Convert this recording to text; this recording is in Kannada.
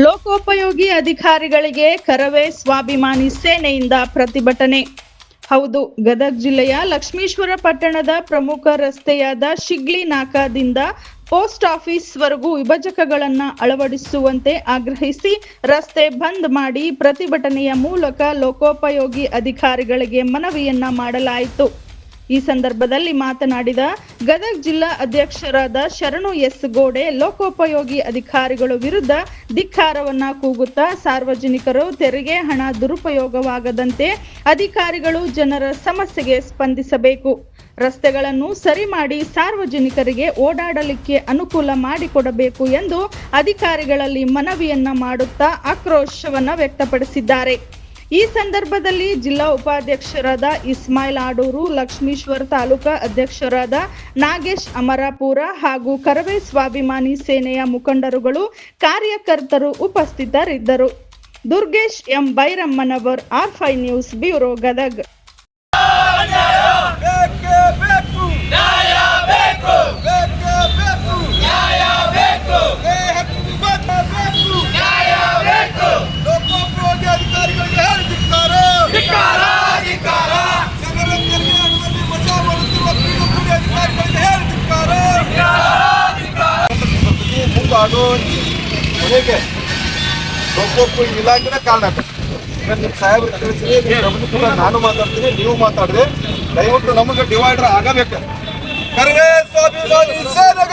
ಲೋಕೋಪಯೋಗಿ ಅಧಿಕಾರಿಗಳಿಗೆ ಕರವೇ ಸ್ವಾಭಿಮಾನಿ ಸೇನೆಯಿಂದ ಪ್ರತಿಭಟನೆ. ಹೌದು, ಗದಗ ಜಿಲ್ಲೆಯ ಲಕ್ಷ್ಮೀಶ್ವರ ಪಟ್ಟಣದ ಪ್ರಮುಖ ರಸ್ತೆಯಾದ ಶಿಗ್ಲಿ ನಾಕಾದಿಂದ ಪೋಸ್ಟ್ ಆಫೀಸ್ವರೆಗೂ ವಿಭಜಕಗಳನ್ನು ಅಳವಡಿಸುವಂತೆ ಆಗ್ರಹಿಸಿ ರಸ್ತೆ ಬಂದ್ ಮಾಡಿ ಪ್ರತಿಭಟನೆಯ ಮೂಲಕ ಲೋಕೋಪಯೋಗಿ ಅಧಿಕಾರಿಗಳಿಗೆ ಮನವಿಯನ್ನ ಮಾಡಲಾಯಿತು. ಈ ಸಂದರ್ಭದಲ್ಲಿ ಮಾತನಾಡಿದ ಗದಗ ಜಿಲ್ಲಾ ಅಧ್ಯಕ್ಷರಾದ ಶರಣು ಎಸ್ ಗೋಡೆ, ಲೋಕೋಪಯೋಗಿ ಅಧಿಕಾರಿಗಳು ವಿರುದ್ಧ ಧಿಕ್ಕಾರವನ್ನ ಕೂಗುತ್ತಾ ಸಾರ್ವಜನಿಕರು ತೆರಿಗೆ, ಹಣ ದುರುಪಯೋಗವಾಗದಂತೆ ಅಧಿಕಾರಿಗಳು ಜನರ ಸಮಸ್ಯೆಗೆ ಸ್ಪಂದಿಸಬೇಕು. ರಸ್ತೆಗಳನ್ನು ಸರಿ ಮಾಡಿ ಸಾರ್ವಜನಿಕರಿಗೆ ಓಡಾಡಲಿಕ್ಕೆ ಅನುಕೂಲ ಮಾಡಿಕೊಡಬೇಕು ಎಂದು ಅಧಿಕಾರಿಗಳಲ್ಲಿ ಮನವಿಯನ್ನ ಮಾಡುತ್ತಾ ಆಕ್ರೋಶವನ್ನ ವ್ಯಕ್ತಪಡಿಸಿದ್ದಾರೆ. ಈ ಸಂದರ್ಭದಲ್ಲಿ ಜಿಲ್ಲಾ ಉಪಾಧ್ಯಕ್ಷರಾದ ಇಸ್ಮಾಯಿಲ್ ಆಡೂರು, ಲಕ್ಷ್ಮೀಶ್ವರ ತಾಲೂಕಾ ಅಧ್ಯಕ್ಷರಾದ ನಾಗೇಶ್ ಅಮರಾಪುರ ಹಾಗೂ ಕರವೇ ಸ್ವಾಭಿಮಾನಿ ಸೇನೆಯ ಮುಖಂಡರುಗಳು, ಕಾರ್ಯಕರ್ತರು ಉಪಸ್ಥಿತರಿದ್ದರು. ದುರ್ಗೇಶ್ ಎಂ ಬೈರಮ್ಮನವರ್ ಆರ್ ಫೈ ನ್ಯೂಸ್, ಬ್ಯೂರೋ ಗದಗ್. ಮುಂಗಾಡು ಕೊನೆಗೆ ಒಬ್ಬೊಬ್ಬ ಇಲಾಖೆನೇ ಕಾರಣ ನಿಮ್ಮ ಸಾಹೇಬರು ತಿಳಿಸಿರಿ ನಿಮ್ಮ ಕೂಡ ನಾನು ಮಾತಾಡ್ತೀನಿ, ನೀವು ಮಾತಾಡ್ರಿ. ದಯವಿಟ್ಟು ನಮಗೆ ಡಿವೈಡರ್ ಆಗಬೇಕು. ಕರವೇ ಸ್ವಾಭಿಮಾನಿ ಸೇನೆಗೆ